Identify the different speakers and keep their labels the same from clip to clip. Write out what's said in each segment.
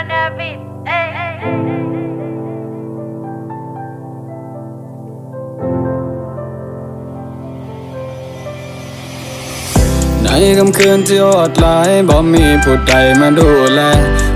Speaker 1: on that beat. Hey, hey, hey.
Speaker 2: ในค่ำคืนที่โหดร้าย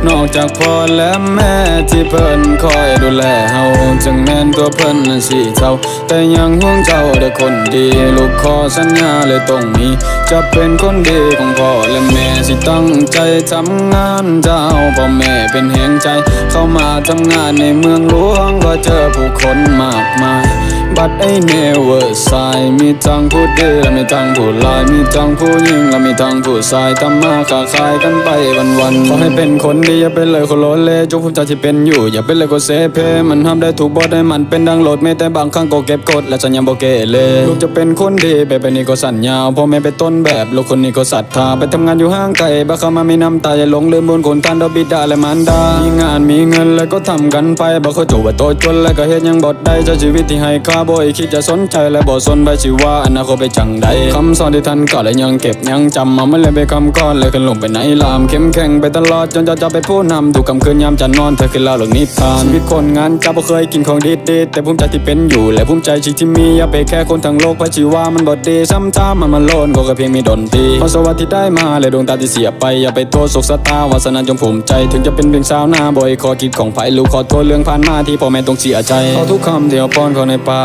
Speaker 2: นอกจากพ่อและแม่ที่เพิ่นคอยดูแลเฮาจึงแม่นตัวเพิ่นอันสิเท่า แต่ยังห่วงเจ้าเด้อคนดี ลูกขอสัญญาเลยตรงนี้ จะเป็นคนดีของพ่อและแม่สิตั้งใจทำงานเจ้าพ่อแม่เป็นแห่งใจ เข้ามาทำงานในเมืองหลวงก็เจอผู้คนมากมาย บัดไอเนเวอร์ไซมีทั้งผู้ดีและมีทั้งผู้ลาย มีทั้งผู้หญิงและมีทั้งผู้ชายทำมาค้าขายกันไปวันวันๆขอให้เป็นคนดีอย่าเป็นเลยคนโลเลจงภูมิใจที่เป็นอยู่ อย่าเป็นเลยคนเซเพ มันทำได้ถูกบทให้มันเป็นดังโหลดไม่แต่บางครั้งก็เก็บกดและฉันยังบอกเกเรลูกจะเป็นคนดีแบบนี้ก็สัญญาพ่อแม่เป็นต้นแบบลูกคนนี้ก็ศรัทธาไปทำงานอยู่ห้างไกลบักเข้ามามีน้ำตาอย่าหลงลืมบุญคุณท่านดอกบิดาและมารดามีงานมีเงินแล้วก็ทำกันไปบ่เคยจูว่าโตจนแล้วก็เฮ็ดหยังบ่ได้ใช้ชีวิตที่ให้ค่าบ่อีคิดจะสนใจและบ่สนไปสิว่าอนาคตไปจังใดคำสอนที่ท่านก็และยังเก็บยังจำมาไม่เลยไปคำก้อนเลยขึ้นลงไปไหนลามเข้มแข็งไปตลอดจนจะจะไปผู้นำถูกกำคืนยามจะนอนเธอคือเล่าหลงนิทานชีวิตคนงานจะบ่เคยกินของดีๆแต่ภูมิใจที่เป็นอยู่และภูมิใจชีวิตที่มีอย่าไปแค่คนทั้งโลกเพราะชีว่ามันบ่ดีซ้ำๆมันมันโลนก็แค่เพียงมีดนตรีพอสวัสดิ์ที่ได้มาและดวงตาที่เสียไปอย่าไปโทษโศกสตาวาสนาจงภูมิใจถึงจะเป็นเพียงสาวหน้าบ่อยขอคิดของไผลูกขอโทษเรื่องผ่านมาที่พ่อแม่ต้องเสียใจเอาทุกคำที่เอาป้อนเขาในปาก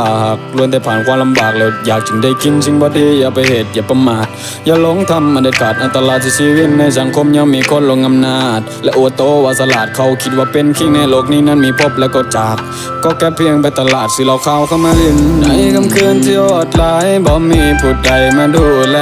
Speaker 2: ล้วนแต่ผ่านความลำบากแล้วอยากจึงได้กินสิ่งบ่ดีอย่าไปเหตุอย่าประมาทอย่าหลงทำมันเด็ดขาดอันตรายที่ชีวิตในสังคมยังมีคนลงอำนาจ และอวดโตว่าสลาดเขาคิดว่าเป็นคิงในโลกนี้นั้นมีพบและก็จาก ก็แค่เพียงไปตลาดซื้อเหล้าขาวเข้ามาลินในคำคืนที่โหดร้ายบ่มีผู้ใดมาดูแล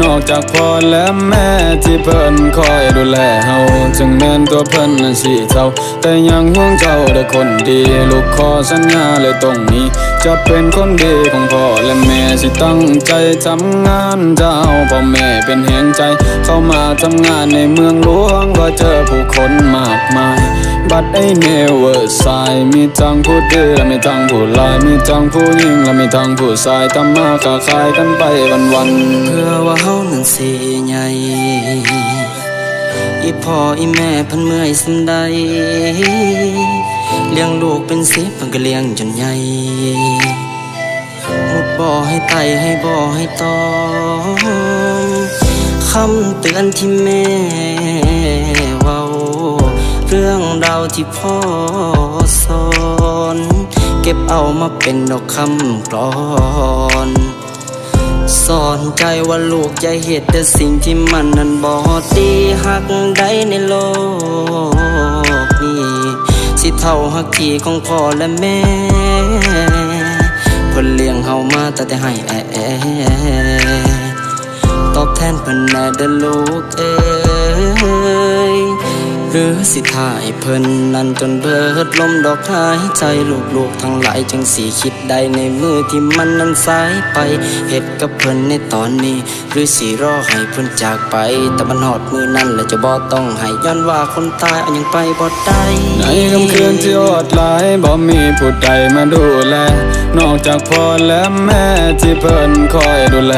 Speaker 2: นอกจากพ่อและแม่ที่เพิ่นคอยดูแลเฮาจึงแม่นตัวเพิ่นนั้นสิเท่าแต่ยังห่วงเจ้าเด้อคนดีลูกขอสัญญาเลยตรงนี้ จะเป็นคนดีของพ่อและแม่สิตั้งใจทำงานเจ้าพ่อแม่เป็นแห่งใจ เข้ามาทำงานในเมืองหลวงก็เจอผู้คนมากมาย บัดไอเนเวอร์ไซมีทั้งผู้ดีและมีทั้งผู้ลาย มีทั้งผู้หญิงและมีทั้งผู้ชายทำมาค้าขายกันไปวันวันๆ
Speaker 3: เพื่อว่าเฮานั้นสิใหญ่ อีพ่ออีแม่พันเมื่อยสันใดเลี้ยงลูกเป็นสิบเพิ่นก็เลี้ยงจนใหญ่มุดบ่อให้ไตให้บ่อให้ตอมคำเตือนที่แม่เว้าเรื่องราวที่พ่อสอน เก็บเอามาเป็นดอกคำกลอน สอนใจว่าลูกอย่าเหตุแต่สิ่งที่มันนั้นบอดีหักใดในโลกนี้สิเท่าหักที่ของพ่อและแม่เพิ่นเลี้ยงเฮามาแต่ให้แอแอตอบแทนเพิ่นแน่เด้อลูกเอ้ย หรือสิท่ายเพิ่นนั้นจนเบิดลมดอกหายใจลูกๆทั้งหลายจึงสีคิดได้ในมือที่มันนั้นสายไปเหตุกับเพิ่นในตอนนี้ หรือสิรอให้เพิ่นจากไป แต่มันหอดมือนั้นและจะบ่ต้องให้ย้อนว่าคนตายอันยังไปบ่ได้
Speaker 2: ในคำคืนที่โหดร้ายบ่มีผู้ใดมาดูแล นอกจากพ่อและแม่ที่เพิ่นคอยดูแล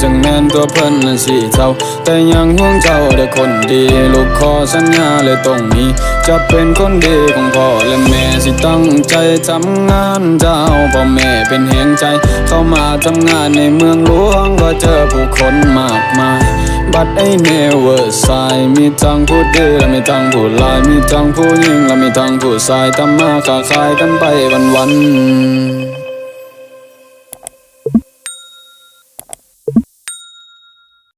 Speaker 2: จึงแม่นตัวเพิ่นนั้นสิเทาแต่ยังห่วงเจ้าเด้อคนดี ลูกขอสัญญาเลยตรงนี้ จะเป็นคนดีของพ่อและแม่สิตั้งใจทำงานเจ้าพ่อแม่เป็นแห่งใจ เข้ามาทำงานในเมืองหลวงก็เจอผู้คนมากมาย บัดไอเนเวอร์ไซมีทั้งผู้ดีและมีทั้งผู้ลายมีทั้งผู้หญิงและมีทั้งผู้ชายทำมาค้าขายกันไปวันวัน